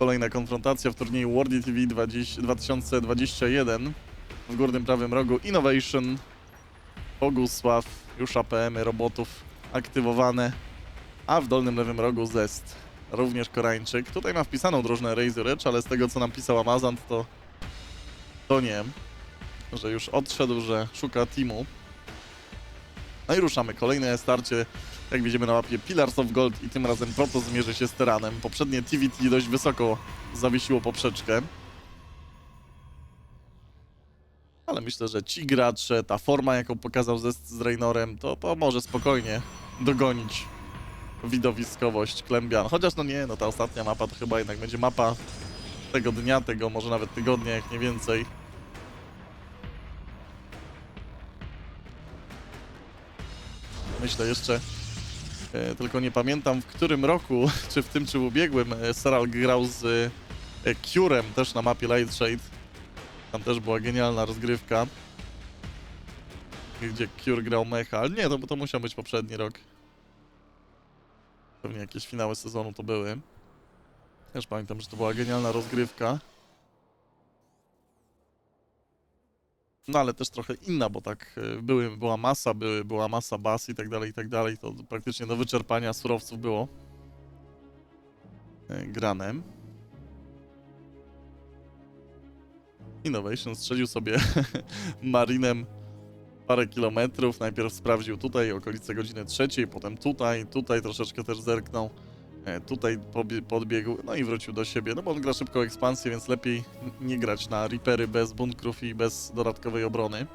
Kolejna konfrontacja w turnieju World TV 20, 2021. W górnym prawym rogu Innovation, Bogusław, już APM-y robotów aktywowane, a w dolnym lewym rogu Zest, również Koreańczyk. Tutaj ma wpisaną drużynę Razor Edge, ale z tego co nam pisał Amazant to, to nie, że już odszedł, że szuka teamu. No i ruszamy. Kolejne starcie, jak widzimy na mapie, Pillars of Gold i tym razem Proto zmierzy się z Teranem. Poprzednie TVT dość wysoko zawiesiło poprzeczkę. Ale myślę, że ci gracze, ta forma, jaką pokazał Zest z Raynorem, to, to może spokojnie dogonić widowiskowość Klembian. Chociaż no nie, no ta ostatnia mapa to chyba jednak będzie mapa tego dnia, tego może nawet tygodnia, jak nie więcej. Myślę jeszcze, tylko nie pamiętam w którym roku, czy w tym, czy w ubiegłym, e, Seral grał z e, Curem też na mapie Lightshade. Tam też była genialna rozgrywka. Gdzie Cure grał mecha, ale nie, to, to musiał być poprzedni rok. Pewnie jakieś finały sezonu to były. Też pamiętam, że to była genialna rozgrywka. No ale też trochę inna, bo tak e, były, była masa, były, była masa bas i tak dalej, i tak dalej. To praktycznie do wyczerpania surowców było e, grane. Innovation strzelił sobie marinem parę kilometrów. Najpierw sprawdził tutaj okolice godziny trzeciej, potem tutaj, tutaj troszeczkę też zerknął. E, Tutaj podbiegł, no i wrócił do siebie, no bo on gra szybko ekspansję, więc lepiej nie grać na Reapery bez bunkrów i bez dodatkowej obrony.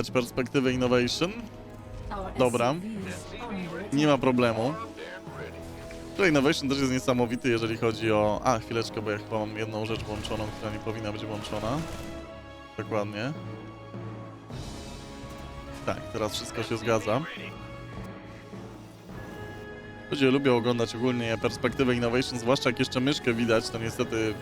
Dać perspektywę Innovation. Dobra. Nie ma problemu. Tutaj Innovation też jest niesamowity, jeżeli chodzi o... A, chwileczkę, bo ja chyba mam jedną rzecz włączoną, która nie powinna być włączona. Dokładnie. Tak, teraz wszystko się zgadza. Ludzie lubią oglądać ogólnie perspektywę Innovation, zwłaszcza jak jeszcze myszkę widać, to niestety,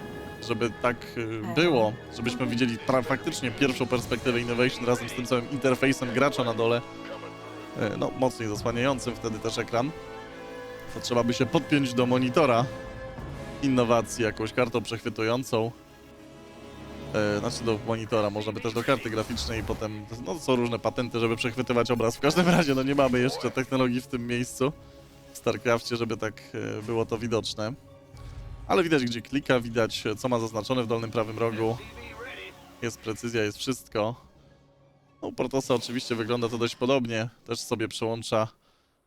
żeby tak y, było, żebyśmy widzieli faktycznie pierwszą perspektywę Innovation razem z tym całym interfejsem gracza na dole, y, no mocniej zasłaniającym wtedy też ekran, to trzeba by się podpiąć do monitora innowacji jakąś kartą przechwytującą. E, znaczy do monitora, można by też do karty graficznej i potem, no są różne patenty, żeby przechwytywać obraz. W każdym razie, no nie mamy jeszcze technologii w tym miejscu w StarCraftie, żeby tak było to widoczne. Ale widać gdzie klika, widać co ma zaznaczone w dolnym prawym rogu. Jest precyzja, jest wszystko. No, u Protosa oczywiście wygląda to dość podobnie. Też sobie przełącza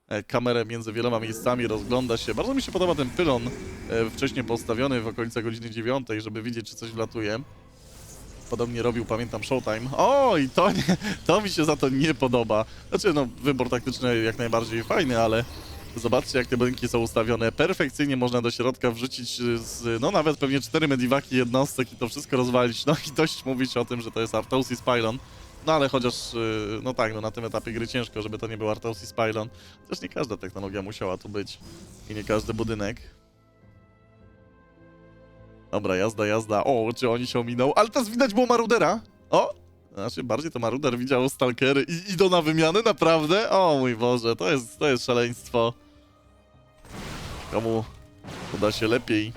e, kamerę między wieloma miejscami, rozgląda się. Bardzo mi się podoba ten pylon e, wcześniej postawiony w okolicach godziny 9, żeby widzieć czy coś wlatuje. Podobnie robił, pamiętam, Showtime. O, i to, nie, to mi się za to nie podoba. Znaczy, no, wybór taktyczny jak najbardziej fajny, ale zobaczcie, jak te budynki są ustawione. Perfekcyjnie można do środka wrzucić z, no nawet pewnie cztery mediwaki jednostek i to wszystko rozwalić. No i dość mówić o tym, że to jest Artosis Pylon. No ale chociaż, y, no tak, no na tym etapie gry ciężko, żeby to nie był Artosis Pylon. Też nie każda technologia musiała tu być i nie każdy budynek. Dobra, jazda, jazda. O, czy oni się ominął? Ale teraz widać było Marudera. O! Znaczy, bardziej to Maruder widział stalkery i idą na wymiany, naprawdę? O mój Boże, to jest, to jest szaleństwo. Komu uda się lepiej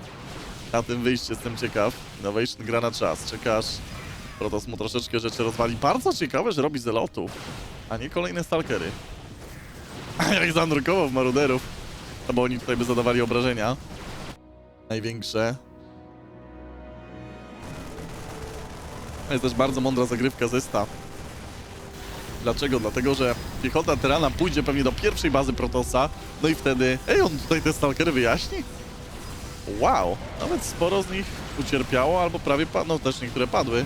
na tym wyjść, jestem ciekaw. Innovation gra na czas, czekasz. Protos mu troszeczkę rzeczy rozwali. Bardzo ciekawe, że robi zelotów, a nie kolejne stalkery. Jak zanurkował w Maruderów. Bo oni tutaj by zadawali obrażenia. Największe. To jest też bardzo mądra zagrywka Zesta. Dlaczego? Dlatego, że piechota Terana pójdzie pewnie do pierwszej bazy Protosa, no i wtedy... Ej, on tutaj te stalkery wyjaśni? Wow, nawet sporo z nich ucierpiało, albo prawie padło, no też niektóre padły.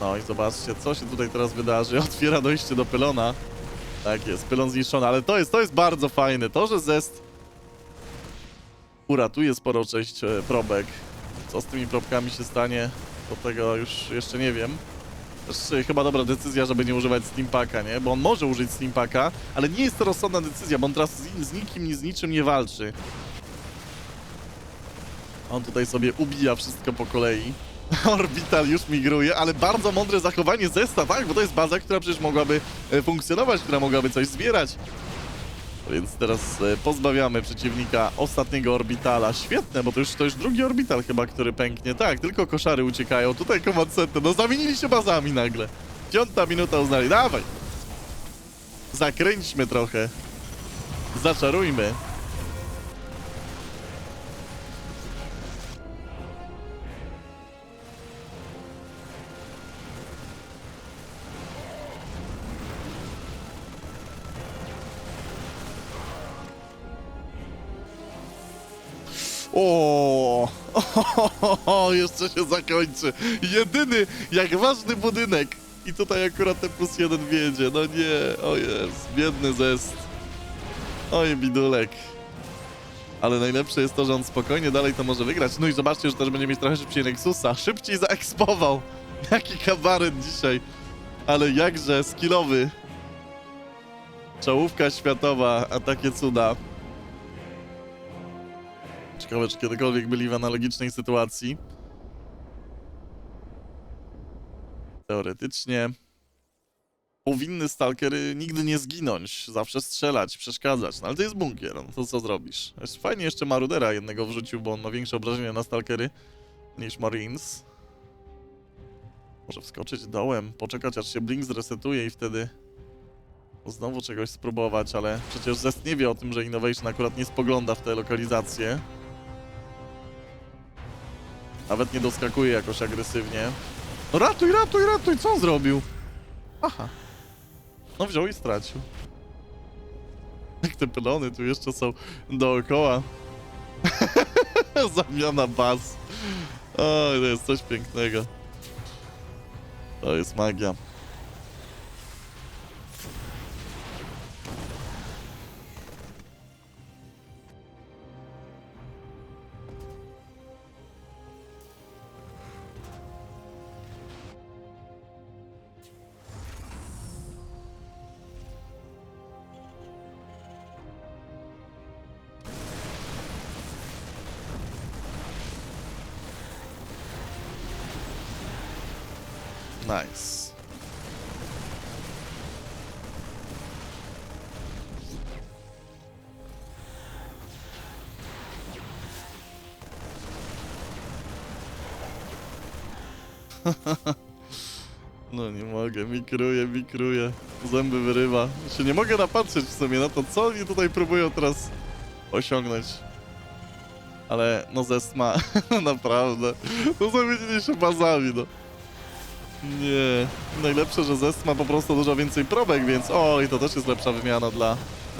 No i zobaczcie, co się tutaj teraz wydarzy. Otwiera dojście do pylona. Tak jest, pylon zniszczony, ale to jest, to jest bardzo fajne. To, że Zest uratuje sporo część e, probek. Co z tymi probkami się stanie, to tego już jeszcze nie wiem. Też y, chyba dobra decyzja, żeby nie używać Steampaka, nie? Bo on może użyć Steampaka, ale nie jest to rozsądna decyzja, bo on teraz z, z nikim, ni z niczym nie walczy. On tutaj sobie ubija wszystko po kolei. Orbital już migruje, ale bardzo mądre zachowanie Zesta, tak? Bo to jest baza, która przecież mogłaby e, funkcjonować, która mogłaby coś zbierać. Więc teraz e, pozbawiamy przeciwnika ostatniego orbitala. Świetne, bo to już, to już drugi orbital chyba, który pęknie. Tak, tylko koszary uciekają. Tutaj command center. No zamienili się bazami nagle. Piąta minuta uznali. Dawaj! Zakręćmy trochę. Zaczarujmy. O, jeszcze się zakończy. Jedyny, jak ważny budynek. I tutaj akurat ten plus jeden wiedzie. No nie, o jest, biedny zest. Oj, bidulek. Ale najlepsze jest to, że on spokojnie dalej to może wygrać. No i zobaczcie, że też będzie mieć trochę szybciej Nexusa. Szybciej zaekspował. Jaki kabaret dzisiaj. Ale jakże skillowy. Czołówka światowa, a takie cuda. Ciekawe, czy kiedykolwiek byli w analogicznej sytuacji. Teoretycznie powinny stalkery nigdy nie zginąć, zawsze strzelać, przeszkadzać, no ale to jest bunkier, no to co zrobisz? Fajnie jeszcze Marudera jednego wrzucił, bo on ma większe obrażenia na stalkery niż Marines. Może wskoczyć dołem, poczekać aż się Blink zresetuje i wtedy znowu czegoś spróbować, ale przecież Zest nie wie o tym, że Innovation akurat nie spogląda w te lokalizacje. Nawet nie doskakuje jakoś agresywnie. No ratuj, ratuj, ratuj, co on zrobił? Aha. No wziął i stracił. Jak te pylony tu jeszcze są dookoła. Zamiana baz. O, to jest coś pięknego. To jest magia. No nie mogę, mikruję, mikruję. Zęby wyrywa. Się nie mogę napatrzeć w sumie na to, co oni tutaj próbują teraz osiągnąć. Ale no zest ma, naprawdę. To zamienili się bazami, no. Nie. Najlepsze, że Zest ma po prostu dużo więcej probek, więc o, i to też jest lepsza wymiana dla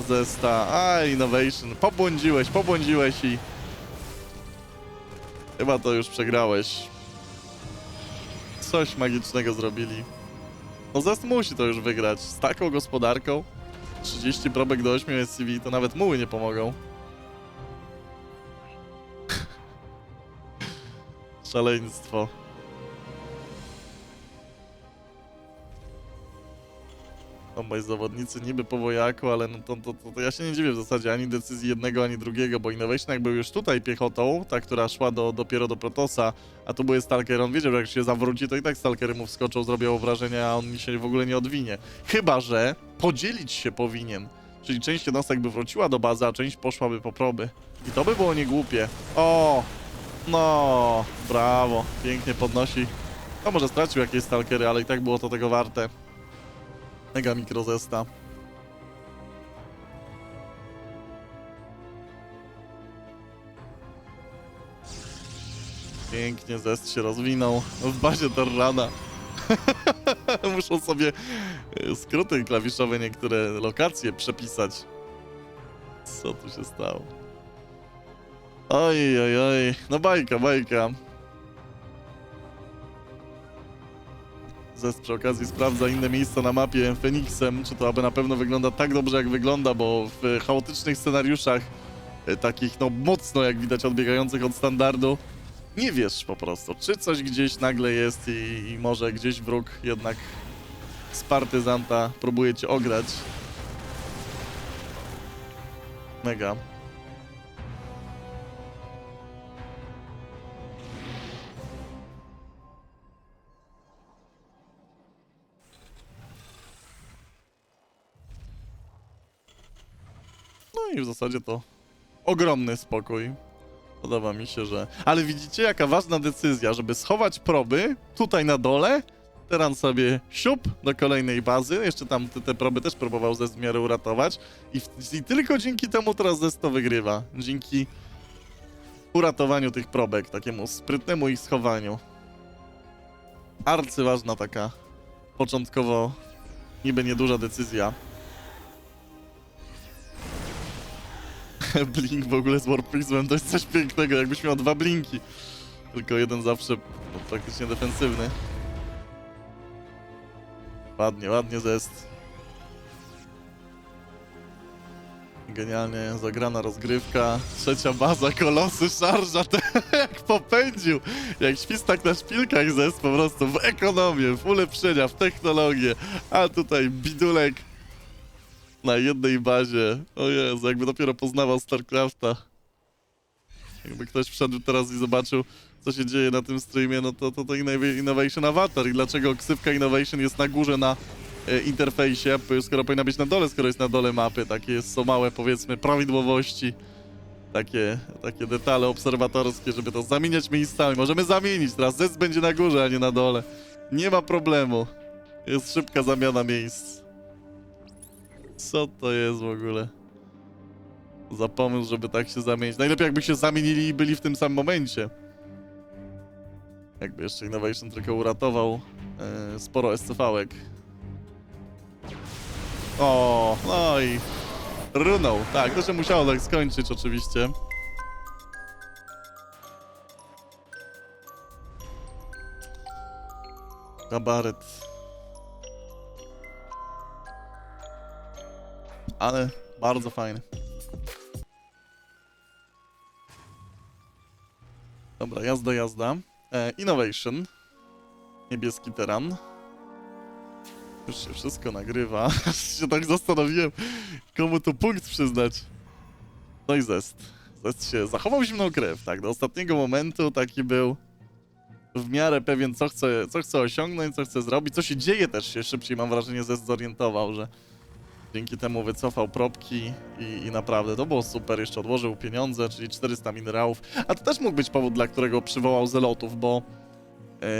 Zesta. A, Innovation. Pobłądziłeś, pobłądziłeś i... Chyba to już przegrałeś. Coś magicznego zrobili. No Zest musi to już wygrać. Z taką gospodarką 30 probek do 8 SCV to nawet muły nie pomogą. Szaleństwo. Obaj zawodnicy niby po wojaku, ale no to, to, to, to ja się nie dziwię w zasadzie ani decyzji jednego, ani drugiego, bo Innovation jak był już tutaj piechotą, ta, która szła do, dopiero do Protosa, a tu były Stalker, on wiedział, że jak się zawróci, to i tak Stalkery mu wskoczą, zrobią wrażenie, a on się w ogóle nie odwinie. Chyba, że podzielić się powinien. Czyli część jednostek by wróciła do bazy, a część poszłaby po proby. I to by było niegłupie. O! No, brawo. Pięknie podnosi. No może stracił jakieś Stalkery, ale i tak było to tego warte. Mega mikrozesta. Pięknie zest się rozwinął w bazie Terrana. Muszą sobie e, skróty klawiszowe niektóre lokacje przepisać. Co tu się stało? Oj, oj, oj. No bajka, bajka. Zest przy okazji sprawdza inne miejsca na mapie Feniksem, czy to aby na pewno wygląda tak dobrze jak wygląda, bo w chaotycznych scenariuszach, e, takich no mocno jak widać odbiegających od standardu, nie wiesz po prostu, czy coś gdzieś nagle jest i, i może gdzieś wróg jednak z partyzanta próbuje cię ograć. Mega. I w zasadzie to ogromny spokój. Podoba mi się, że... Ale widzicie, jaka ważna decyzja, żeby schować proby tutaj na dole, Teran sobie siup do kolejnej bazy, jeszcze tam te, te proby też próbował ze w miarę uratować i, w, i tylko dzięki temu teraz Zest to wygrywa. Dzięki uratowaniu tych probek, takiemu sprytnemu ich schowaniu. Arcyważna taka, początkowo niby nieduża decyzja. Blink w ogóle z Warprismem to jest coś pięknego, jakbyś miał dwa blinki. Tylko jeden zawsze no, praktycznie defensywny. Ładnie, ładnie zest. Genialnie zagrana rozgrywka. Trzecia baza, kolosy, szarża, te, jak popędził. Jak świstak na szpilkach zest po prostu w ekonomię, w ulepszenia, w technologię. A tutaj bidulek na jednej bazie. O Jezu, jakby dopiero poznawał StarCrafta. Jakby ktoś wszedł teraz i zobaczył, co się dzieje na tym streamie, no to to, to Innovation Avatar i dlaczego ksywka Innovation jest na górze na e, interfejsie, skoro powinna być na dole, skoro jest na dole mapy. Takie są małe, powiedzmy, prawidłowości. Takie, takie detale obserwatorskie, żeby to zamieniać miejscami. Możemy zamienić, teraz zec będzie na górze, a nie na dole. Nie ma problemu. Jest szybka zamiana miejsc. Co to jest w ogóle? Za pomysł, żeby tak się zamienić. Najlepiej jakby się zamienili i byli w tym samym momencie. Jakby jeszcze Innovation tylko uratował e, sporo SCV-ek. O, no i runął. Tak, to się musiało tak skończyć oczywiście. Gabaret. Ale bardzo fajny. Dobra, jazda, jazda. E, innovation. Niebieski teran. Już się wszystko nagrywa. Aż się tak zastanowiłem, komu tu punkt przyznać. No i Zest. Zest się zachował zimną krew, tak. Do ostatniego momentu taki był w miarę pewien, co chce, co chce osiągnąć, co chce zrobić. Co się dzieje też się szybciej, mam wrażenie, Zest zorientował, że dzięki temu wycofał probki i, i naprawdę to było super. Jeszcze odłożył pieniądze, czyli 400 minerałów. A to też mógł być powód, dla którego przywołał zelotów, bo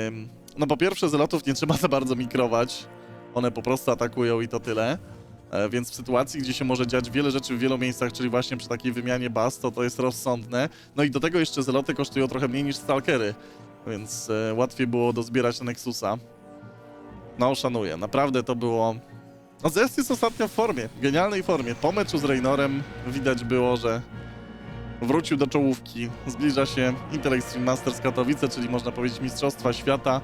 ym, no po pierwsze zelotów nie trzeba za bardzo mikrować. One po prostu atakują i to tyle. E, Więc w sytuacji, gdzie się może dziać wiele rzeczy w wielu miejscach, czyli właśnie przy takiej wymianie baz, to to jest rozsądne. No i do tego jeszcze zeloty kosztują trochę mniej niż stalkery, więc e, łatwiej było dozbierać na Nexusa. No, szanuję. Naprawdę to było... No Zest jest ostatnio w formie, w genialnej formie. Po meczu z Reynorem widać było, że wrócił do czołówki. Zbliża się Intel Extreme Masters Katowice, czyli można powiedzieć Mistrzostwa Świata.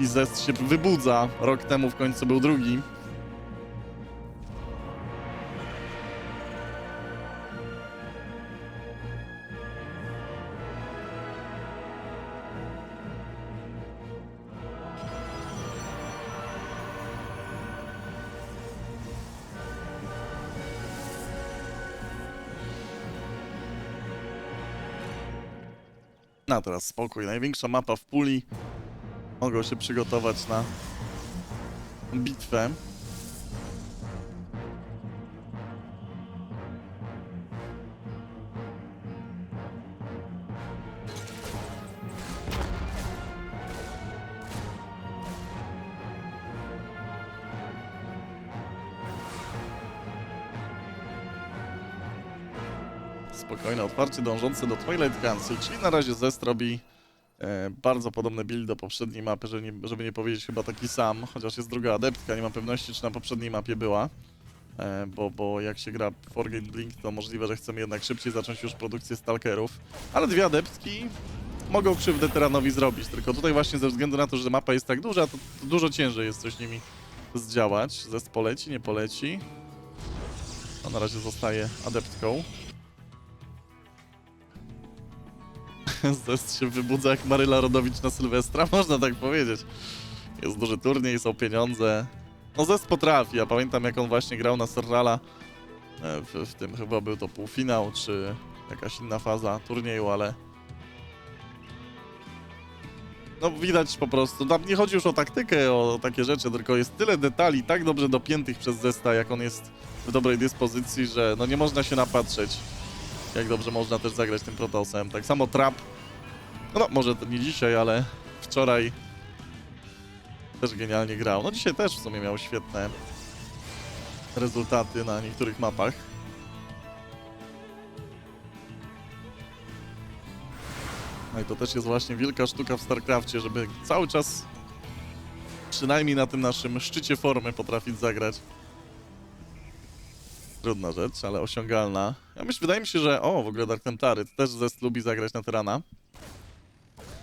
I Zest się wybudza. Rok temu w końcu był drugi. No teraz spokój. Największa mapa w puli. Mogą się przygotować na bitwę. Otwarcie dążące do Twilight Council, czyli na razie Zest robi e, bardzo podobny build do poprzedniej mapy, żeby nie, żeby nie powiedzieć chyba taki sam, chociaż jest druga adeptka, nie mam pewności czy na poprzedniej mapie była, e, bo, bo jak się gra w Forgate Blink to możliwe, że chcemy jednak szybciej zacząć już produkcję stalkerów, ale dwie adeptki mogą krzywdę Teranowi zrobić, tylko tutaj właśnie ze względu na to, że mapa jest tak duża, to, to dużo ciężej jest coś nimi zdziałać. Zest poleci, nie poleci. A na razie zostaje adeptką. Zest się wybudza jak Maryla Rodowicz na Sylwestra, można tak powiedzieć. Jest duży turniej, są pieniądze. No Zest potrafi, ja pamiętam jak on właśnie grał na Serrala. e, W, w tym chyba był to półfinał, czy jakaś inna faza turnieju, ale... No widać po prostu, tam nie chodzi już o taktykę, o takie rzeczy, tylko jest tyle detali tak dobrze dopiętych przez Zesta, jak on jest w dobrej dyspozycji, że no nie można się napatrzeć jak dobrze można też zagrać tym Protosem. Tak samo Trap, no może nie dzisiaj, ale wczoraj też genialnie grał. No dzisiaj też w sumie miał świetne rezultaty na niektórych mapach. No i to też jest właśnie wielka sztuka w StarCraftie, żeby cały czas przynajmniej na tym naszym szczycie formy potrafić zagrać. Trudna rzecz, ale osiągalna. Ja myślę, wydaje mi się, że... O, w ogóle Dark Templary, to też Zest lubi zagrać na Tyrana.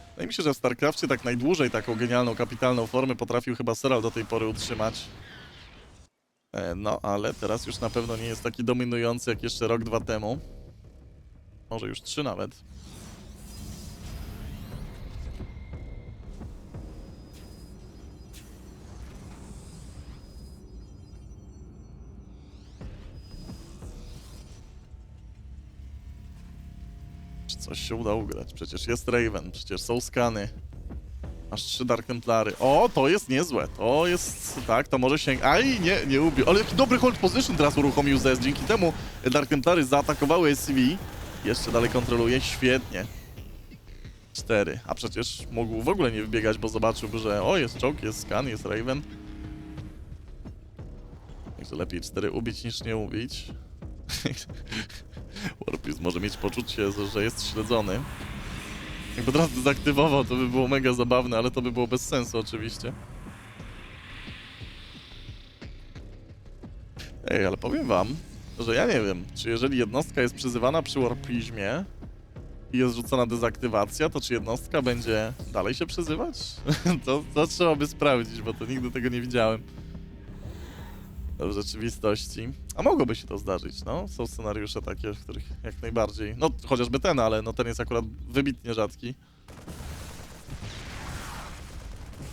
Wydaje mi się, że w StarCraftie tak najdłużej taką genialną, kapitalną formę potrafił chyba Seral do tej pory utrzymać. E, no, ale teraz już na pewno nie jest taki dominujący jak jeszcze rok, dwa temu. Może już trzy nawet. Coś się uda ugrać? Przecież jest Raven, przecież są skany. Aż trzy Dark Templary. O, to jest niezłe. To jest... Tak, to może się... Aj, nie, nie ubił. Ale jaki dobry hold position teraz uruchomił Zest. Dzięki temu Dark Templary zaatakowały SCV. Jeszcze dalej kontroluje. Świetnie. Cztery. A przecież mógł w ogóle nie wbiegać, bo zobaczyłby, że o, jest czołg, jest skan, jest Raven. Także lepiej cztery ubić niż nie ubić. Warpius może mieć poczucie, że jest śledzony. Jakby teraz dezaktywował, to by było mega zabawne, ale to by było bez sensu oczywiście. Ej, ale powiem wam, że ja nie wiem, czy jeżeli jednostka jest przyzywana przy Warpizmie i jest rzucona dezaktywacja, to czy jednostka będzie dalej się przyzywać? to, to trzeba by sprawdzić, bo to nigdy tego nie widziałem w rzeczywistości. A mogłoby się to zdarzyć, no. Są scenariusze takie, w których jak najbardziej. No, chociażby ten, ale no ten jest akurat wybitnie rzadki.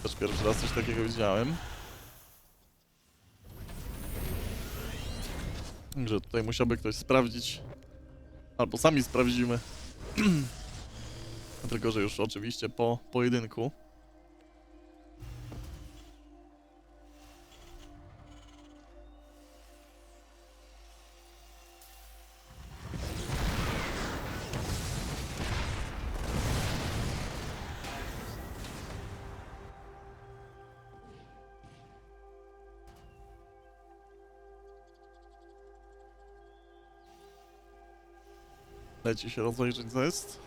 Też pierwszy raz coś takiego widziałem. Także tutaj musiałby ktoś sprawdzić. Albo sami sprawdzimy. Tylko, że już oczywiście po pojedynku. Leci się rozejrzeć zest.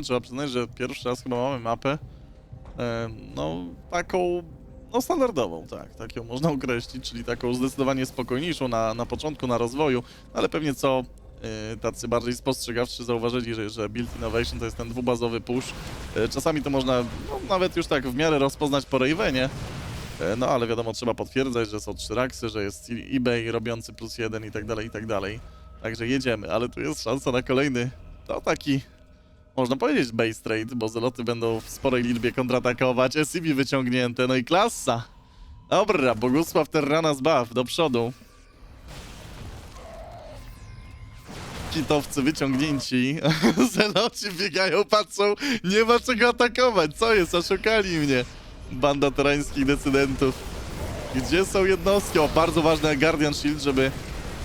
No trzeba przyznać, że pierwszy raz chyba mamy mapę. No taką. No standardową, tak, tak ją można określić, czyli taką zdecydowanie spokojniejszą na, na początku, na rozwoju, ale pewnie co e, tacy bardziej spostrzegawczy zauważyli, że, że Build Innovation to jest ten dwubazowy push. E, czasami to można no, nawet już tak w miarę rozpoznać po Ravenie, e, no ale wiadomo, trzeba potwierdzać, że są trzy raksy, że jest eBay robiący plus jeden i tak dalej, i tak dalej. Także jedziemy, ale tu jest szansa na kolejny, no taki można powiedzieć base trade, bo zeloty będą w sporej liczbie kontratakować. SCB wyciągnięte, no i klasa. Dobra, Bogusław Terrana zbaw, do przodu. Kitowcy wyciągnięci. Zeloci biegają, patrzą, nie ma czego atakować. Co jest? Oszukali mnie. Banda terańskich decydentów. Gdzie są jednostki? O, bardzo ważne Guardian Shield, żeby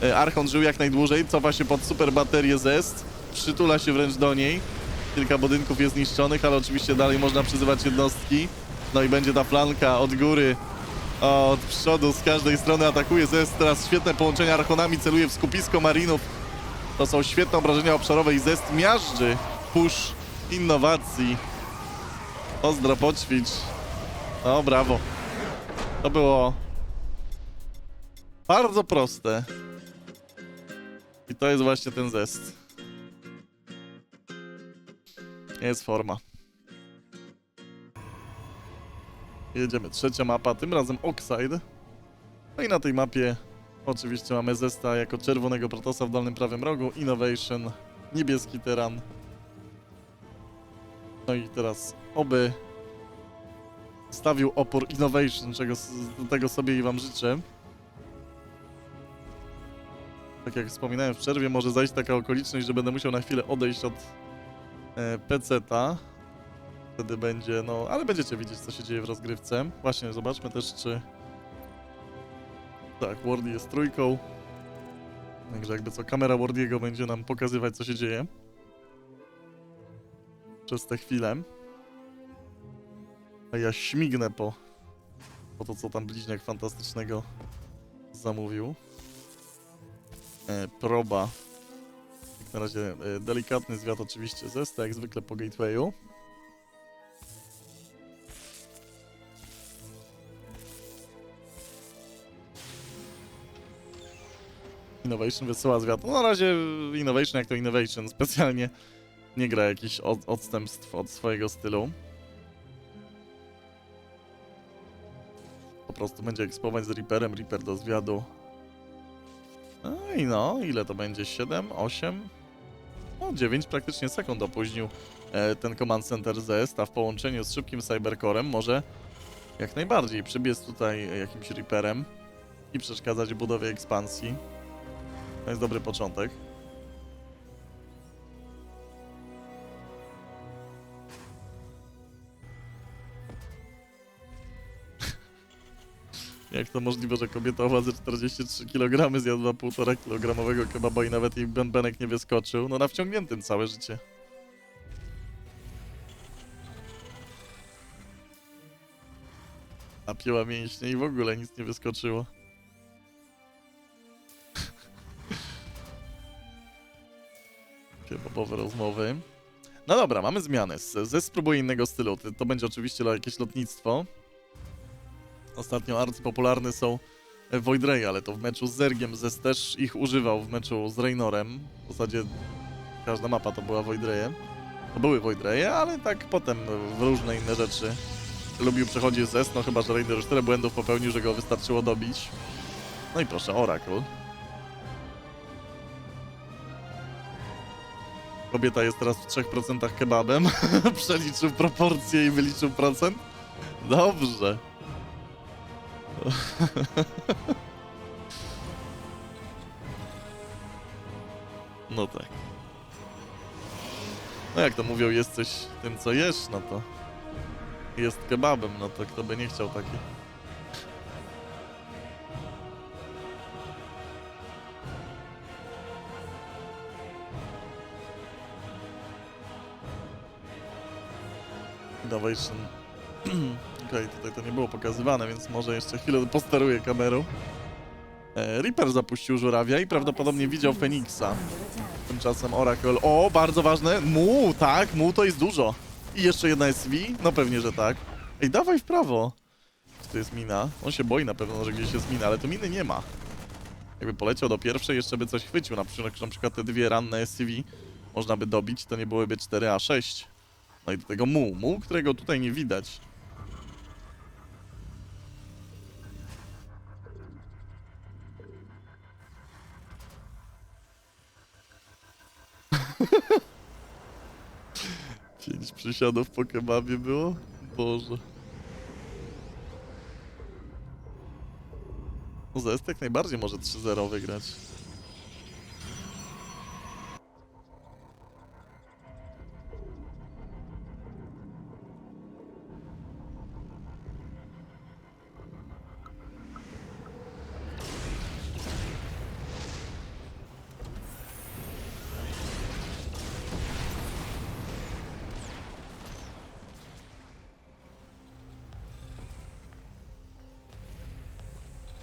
e, Archon żył jak najdłużej. Cofa się pod super baterię Zest. Przytula się wręcz do niej. Kilka budynków jest niszczonych, ale oczywiście dalej można przyzywać jednostki. No i będzie ta flanka od góry, od przodu, z każdej strony atakuje Zest. Teraz świetne połączenia Archonami, celuje w skupisko Marinów. To są świetne obrażenia obszarowe i Zest miażdży. Push innowacji. Pozdro, poćwicz. No, brawo. To było bardzo proste. I to jest właśnie ten zest. Jest forma. Jedziemy. Trzecia mapa, tym razem Oxide. No i na tej mapie oczywiście mamy zesta jako czerwonego protosa w dolnym prawym rogu, Innovation, niebieski teran. No i teraz oby stawił opór Innovation, czego tego sobie i wam życzę. Tak jak wspominałem w przerwie, może zajść taka okoliczność, że będę musiał na chwilę odejść od PC-ta. Wtedy będzie, no, ale będziecie widzieć, co się dzieje w rozgrywce. Właśnie, zobaczmy też, czy... Tak, Wardy jest trójką. Także jakby co, kamera Wardiego będzie nam pokazywać, co się dzieje. Przez tę chwilę. A ja śmignę po, po to, co tam bliźniak fantastycznego zamówił. E, proba. Na razie e, delikatny zwiat oczywiście zesta, jak zwykle po gatewayu. Innovation wysyła zwiat. No na razie Innovation jak to Innovation. Specjalnie nie gra jakichś od, odstępstw od swojego stylu. Po prostu będzie ekspować z Reaperem, Reaper do zwiadu. No i no, ile to będzie? 7, 8? No 9 praktycznie sekund opóźnił e, ten Command Center ZEST, a w połączeniu z szybkim Cybercorem może jak najbardziej przybiec tutaj e, jakimś Reaperem i przeszkadzać budowie ekspansji. To jest dobry początek. Jak to możliwe, że kobieta o wadze 43 kg zjadła 1,5 kg kebaba i nawet jej bębenek nie wyskoczył? No na wciągniętym całe życie. Napięła mięśnie i w ogóle nic nie wyskoczyło. Kebabowe rozmowy. No dobra, mamy zmiany. Ze spróbuję innego stylu. To- będzie oczywiście jakieś lotnictwo. Ostatnio arcypopularne są e, Void Ray, ale to w meczu z Zergiem Zes też ich używał w meczu z Raynorem. W zasadzie każda mapa to była Void. To były Void Raye, ale tak potem w różne inne rzeczy lubił przechodzić Zes, no chyba, że Raider już tyle błędów popełnił, że go wystarczyło dobić. No i proszę, Oracle. Kobieta jest teraz w 3% kebabem. Przeliczył proporcje i wyliczył procent. Dobrze. No tak. No jak to mówią, jesteś tym, co jesz, no to jest kebabem, no to kto by nie chciał taki. Innovation. Okej, tutaj to nie było pokazywane, więc może jeszcze chwilę posteruję kamerą. E, Reaper zapuścił żurawia i prawdopodobnie widział Feniksa. Tymczasem Oracle. O, bardzo ważne. Mu, tak, mu to jest dużo. I jeszcze jedna SV? No pewnie, że tak. Ej, dawaj w prawo. Czy to jest mina? On się boi na pewno, że gdzieś jest mina, ale tu miny nie ma. Jakby poleciał do pierwszej, jeszcze by coś chwycił. Na przykład, na przykład te dwie ranne SCV można by dobić, to nie byłyby 4A6. No i do tego mu, mu, którego tutaj nie widać. Pięć przysiadów po kebabie było? Boże. No Zest jak najbardziej może 3-0 wygrać.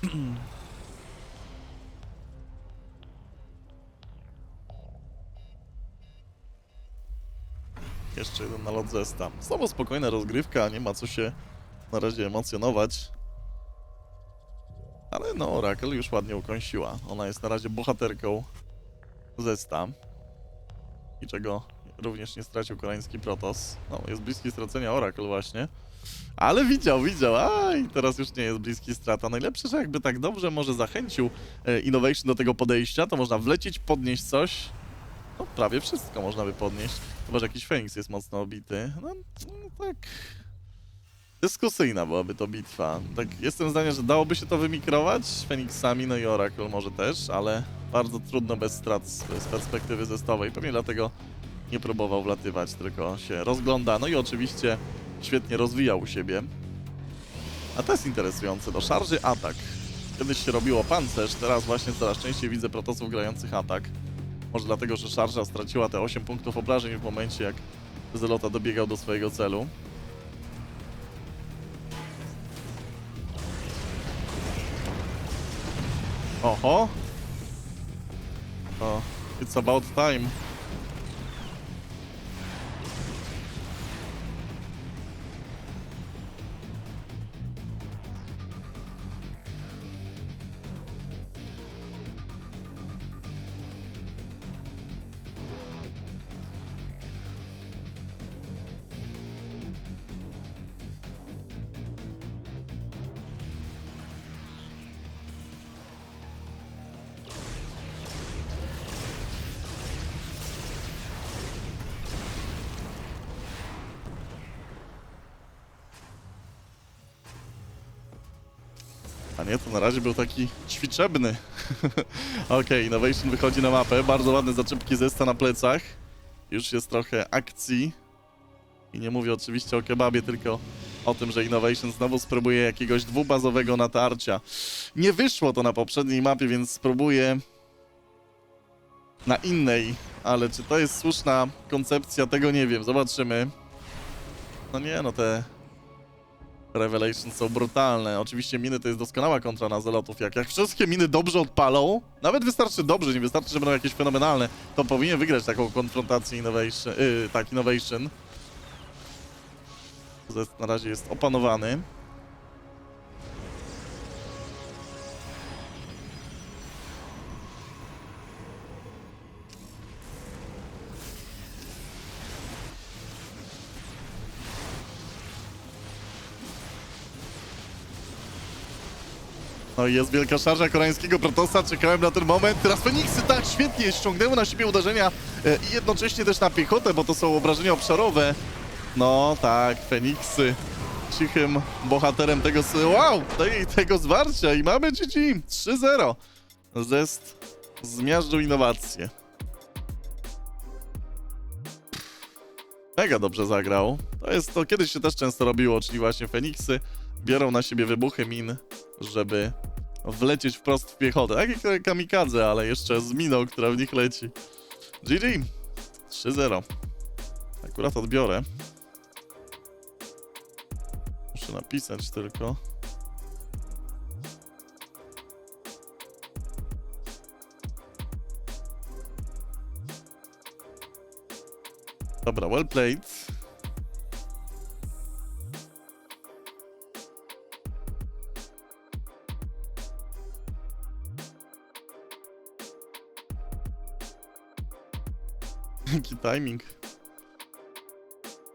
Jeszcze jeden nalot zesta. Znowu spokojna rozgrywka, nie ma co się na razie emocjonować. Ale no, Oracle już ładnie ukąsiła. Ona jest na razie bohaterką zesta. I czego również nie stracił koreański Protoss. No, jest bliski stracenia Oracle właśnie. Ale widział, widział. Aj, teraz już nie jest bliski strata. Najlepsze, że jakby tak dobrze może zachęcił e, Innovation do tego podejścia, to można wlecieć, podnieść coś. No, prawie wszystko można by podnieść. Chyba, że jakiś Feniks jest mocno obity. No, no tak. Dyskusyjna byłaby to bitwa. Tak, jestem zdania, że dałoby się to wymikrować Feniksami, no i Oracle może też, ale bardzo trudno bez strat z, z perspektywy zestowej. Pewnie dlatego nie próbował wlatywać, tylko się rozgląda. No i oczywiście świetnie rozwijał u siebie. A to jest interesujące. Do szarży atak. Kiedyś się robiło pancerz, teraz właśnie coraz częściej widzę protosów grających atak. Może dlatego, że szarża straciła te 8 punktów obrażeń w momencie, jak Zelota dobiegał do swojego celu. Oho! O, it's about time. A nie, to na razie był taki ćwiczebny. Okej, Innovation wychodzi na mapę. Bardzo ładne zaczepki zesta na plecach. Już jest trochę akcji. I nie mówię oczywiście o kebabie, tylko o tym, że Innovation znowu spróbuje jakiegoś dwubazowego natarcia. Nie wyszło to na poprzedniej mapie, więc spróbuję na innej. Ale czy to jest słuszna koncepcja, tego nie wiem. Zobaczymy. No nie, no te Revelations są brutalne. Oczywiście miny to jest doskonała kontra na zelotów. Jak, jak wszystkie miny dobrze odpalą, nawet wystarczy dobrze, nie wystarczy, że będą jakieś fenomenalne, to powinien wygrać taką konfrontację Innovation. Yy, tak, Innovation. Na razie jest opanowany. No i jest wielka szarża koreańskiego Protosa, czekałem na ten moment. Teraz Feniksy tak świetnie ściągnęły na siebie uderzenia e, i jednocześnie też na piechotę, bo to są obrażenia obszarowe. No tak, Feniksy cichym bohaterem tego, wow, tej, tego zwarcia i mamy GG 3-0. Zest zmiażdżył innowacje. Mega dobrze zagrał. To jest to, kiedyś się też często robiło, czyli właśnie Feniksy biorą na siebie wybuchy min, żeby wlecieć wprost w piechotę. Tak jak kamikadze, ale jeszcze z miną, która w nich leci. GG. 3-0. Akurat odbiorę. Muszę napisać tylko. Dobra, well played. Timing.